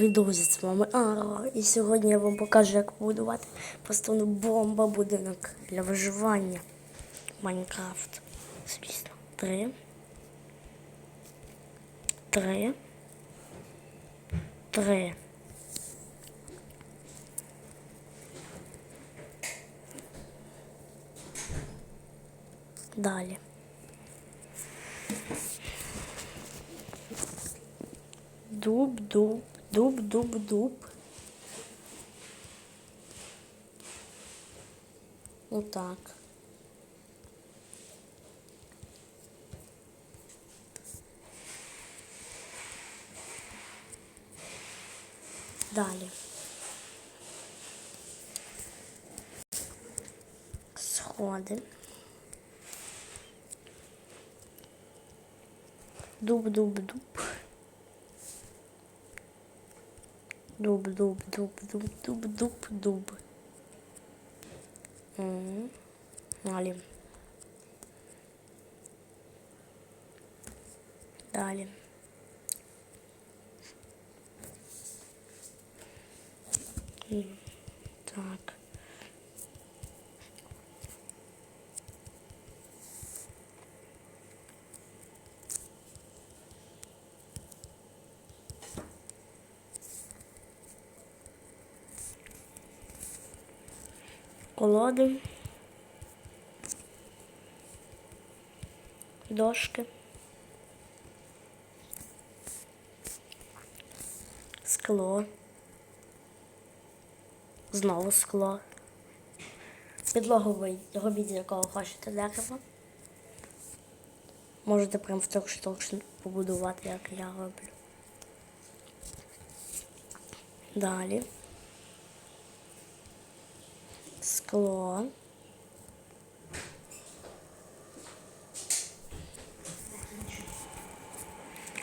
Привіт, з вами Ара. І сьогодні я вам покажу, як побудувати просто бомба будинок для виживання. Майнкрафт. Звісно. Три. Три. Три. Далі. Дуб, Дуб-дуб-дуб. Вот так. Далее. Сходы. Дуб-дуб-дуб. Дуб, дуб. Дуб, дуб, дуб, дуб, дуб. Далі. М, Так. Колоди, дошки, скло, знову скло, підлоговий, робіть якого хочете дерева. Можете прям в трьох штук побудувати, як я роблю. Далі. Скло.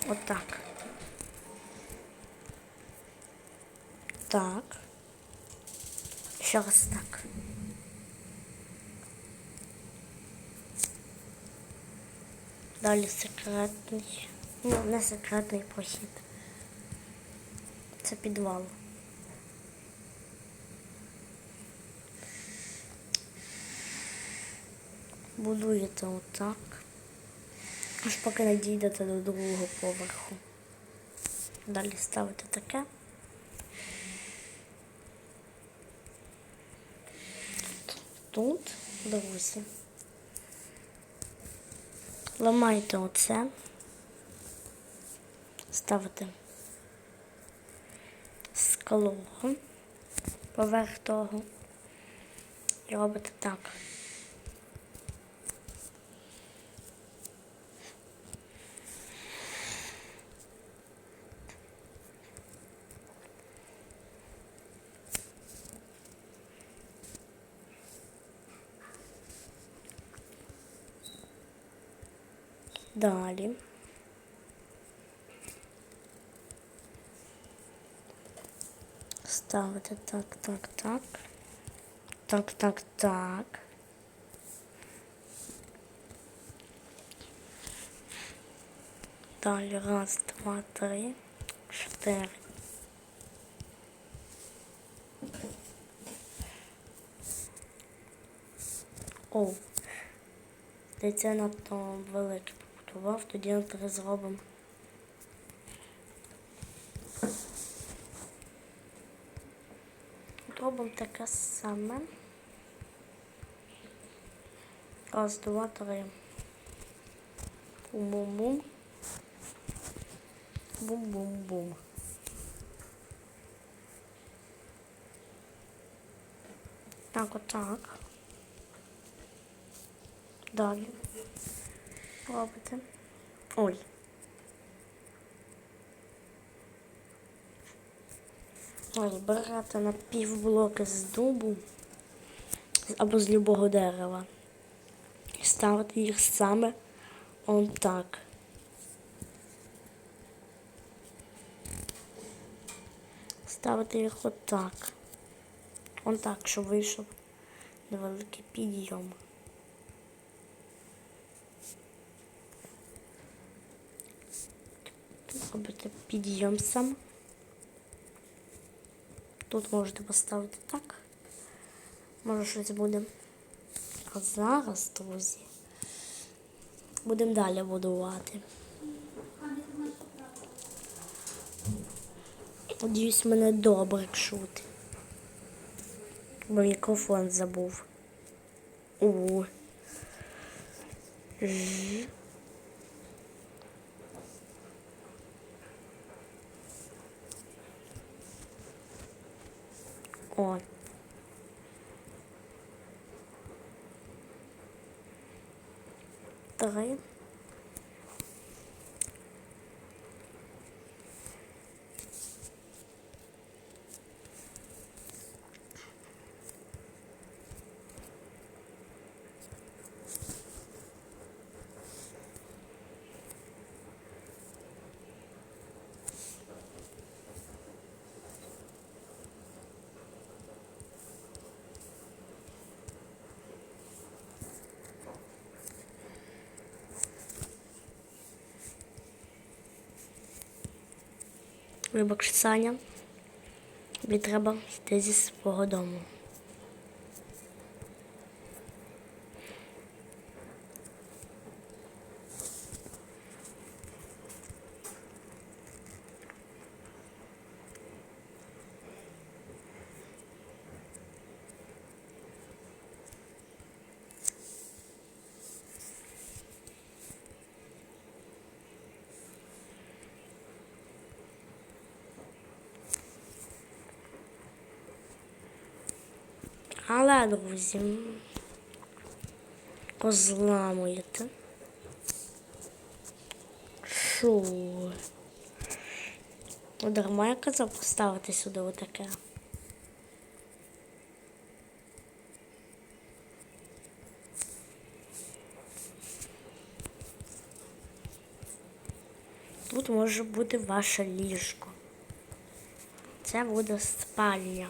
Отак. Так. Ще раз так. Далі секретний. Ну, не секретний прохід. Це підвал. Будуєте отак, аж поки не дійдете до другого поверху. Далі ставите таке. Тут, друзі, ламайте оце, ставите скло поверх того і робите так. Далі. Ставити так, так, так. Так, так, так. Далі раз, два, три, чотири. О, це надто велике побудував, тоді ми перезробимо. Робимо таке саме. Раз, два, три. Бум-бум-бум. Бум-бум-бум. Так, отак. Далі. Робите. Ой. Ой, берете на півблоки з дубу або з любого дерева. І ставити їх саме он так. Ставити їх отак. Он так, щоб вийшов невеликий підйом. Робити підйом сам. Тут можете поставити так. Може щось буде. А зараз, друзі, будемо далі будувати. Надіюсь, мене добре чути. Бо мікрофон забув. У. Ж. О. Три. Вибач, Саня. Тобі треба йти зі свого дому. Але, друзі, позламуєте. Що? Ну, Дарма я казав поставити сюди отаке. Тут може бути ваше ліжко. Це буде спальня.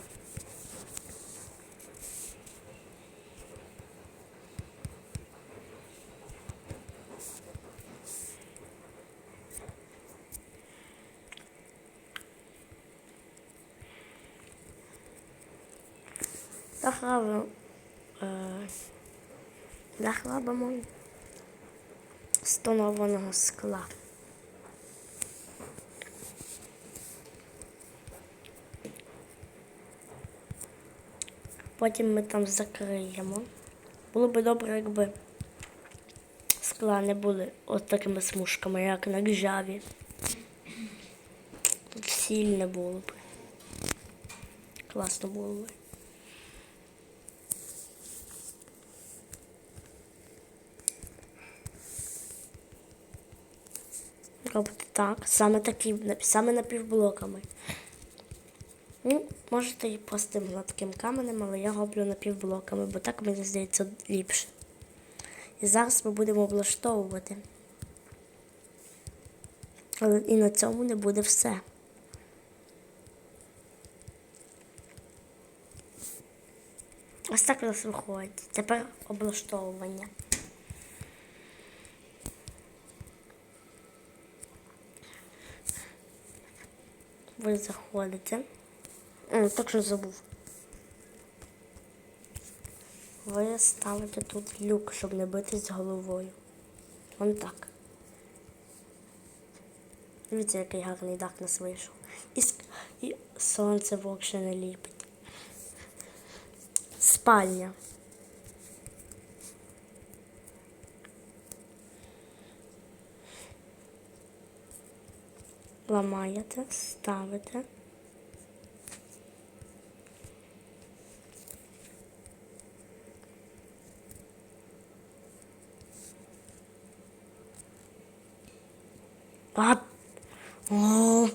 Захлабимо, е, захлабимо з тонованого скла. Потім ми там закриємо. Було б добре, якби скла не були от такими смужками, як на гжаві. Тут сіль було б. Класно було б. Робити так, саме такі, саме напівблоками. Ну, можете і простим гладким каменем, але я роблю напівблоками, бо так мені здається ліпше. І зараз ми будемо облаштовувати. Але і на цьому не буде все. Ось так у нас виходить. Тепер облаштовування. Ви заходите. О, точно забув. Ви ставите тут люк, щоб не битись головою. Вон так. Дивіться, який гарний дах нас вийшов. І, і сонце взагалі не ліпить. Спальня. Ламаєте, ставите. А... О!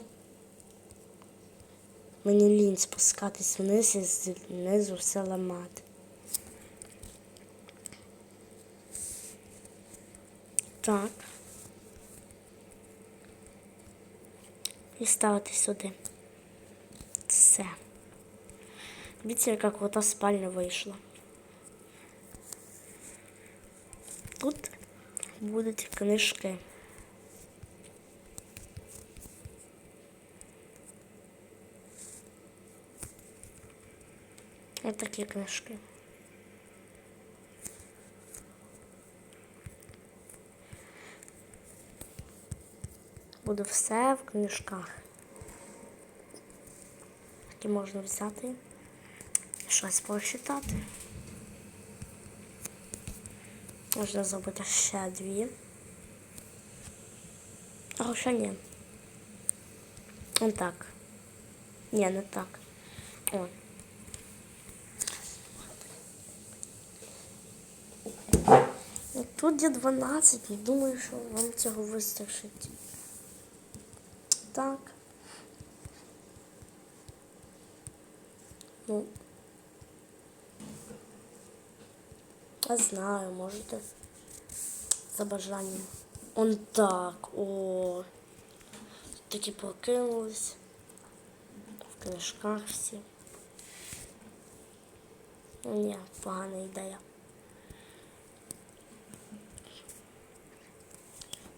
Мені лінь спускатись вниз і знизу все ламати. Так. І ставити сюди. Все. Дивіться, яка крута спальня вийшла. Тут будуть книжки. Ось такі книжки. Буде все в книжках. Які можна взяти щось прочитати. Можна зробити ще дві. А хоча ні. Он так. Ні, не так. О. Тут є 12, не думаю, що вам цього вистачить. Так. Ну. Я знаю, можете. За бажанням. Он так. О. Такі прокинулись. В книжках всі. Ні, погана ідея.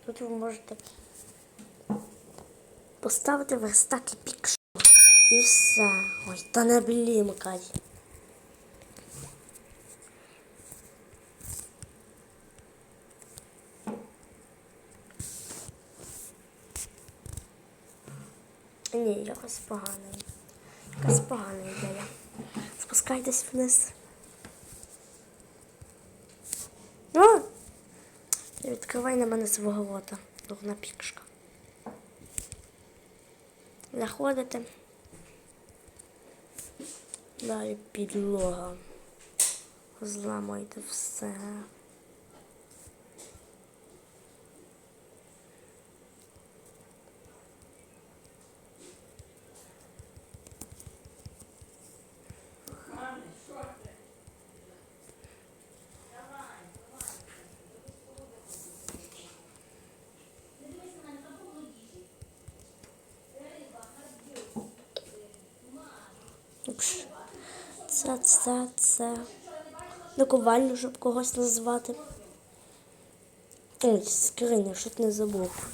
Тут ви можете поставити верстак і пікшо. І все. Ой, та не блімкай. Ні, якось погано. Якась погана ідея. Спускайтесь вниз. О! Не відкривай на мене свого рота. Дурна пікшка. Заходите. Далі підлога. Зламайте все. Це, це, це. Наковальню, щоб когось назвати. Ой, скриня, щоб не забув.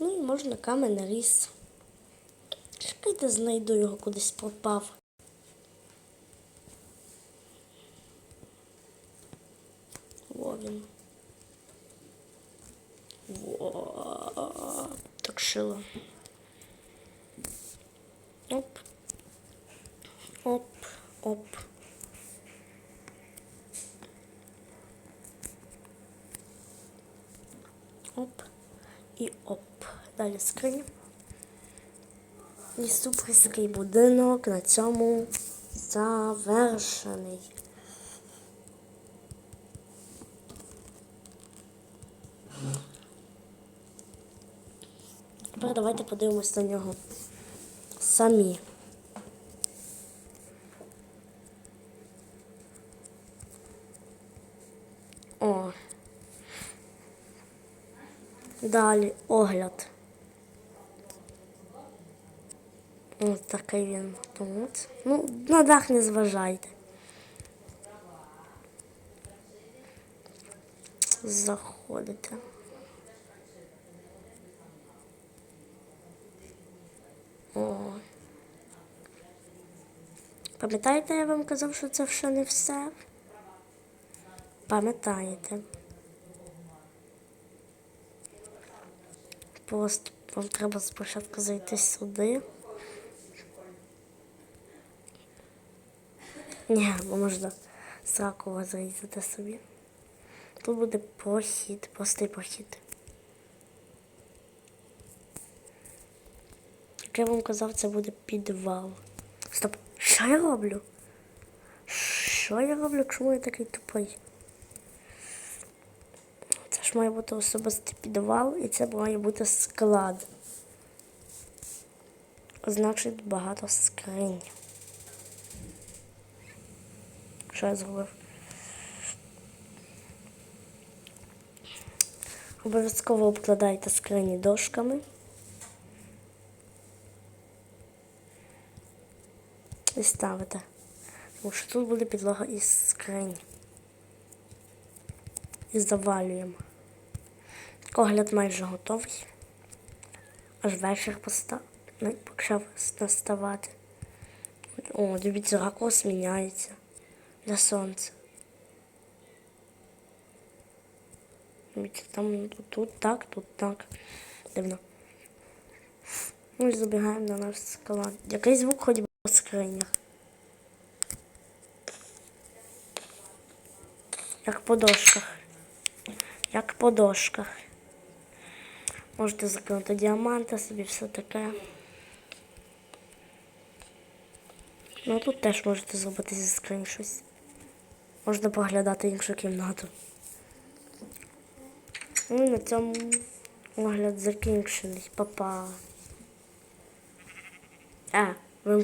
Ну і можна каменний ріс. Чекайте, знайду його кудись пропав. Так. Оп. Оп. Оп. Оп. І оп. Далі скриня. І суперський будинок на цьому завершений. Тепер давайте подивимось на нього самі. О. Далі огляд. Ось такий він тут. Ну, на дах не зважайте. Заходите. О. Пам'ятаєте, я вам казав, що це ще не все? Пам'ятаєте. Просто вам треба спочатку зайти сюди. Ні, бо можна сраку зарізати собі. Тут буде прохід, простий прохід. Як я вам казав, це буде підвал. Стоп, що я роблю? Що я роблю? Чому я такий тупий? Це ж має бути особистий підвал і це має бути склад. Значить багато скринь. Що я зробив? Обов'язково обкладайте скрині дошками. І ставите. Тому що тут буде підлога із скринь. І завалюємо. Огляд майже готовий. аж вечір ну, почав наставати. О, дивіться, ракурс міняється для сонця. Дивіться, там тут, так, тут так. Дивно. Ну і забігаємо на наш склад. Який звук скринях? Як по дошках. Як по дошках. Можете закинути діаманти собі, все таке. Ну тут теж можете зробити зі скринь щось. Можна поглядати іншу кімнату. Ну і на цьому огляд закінчений. Па-па. А, вимкнути.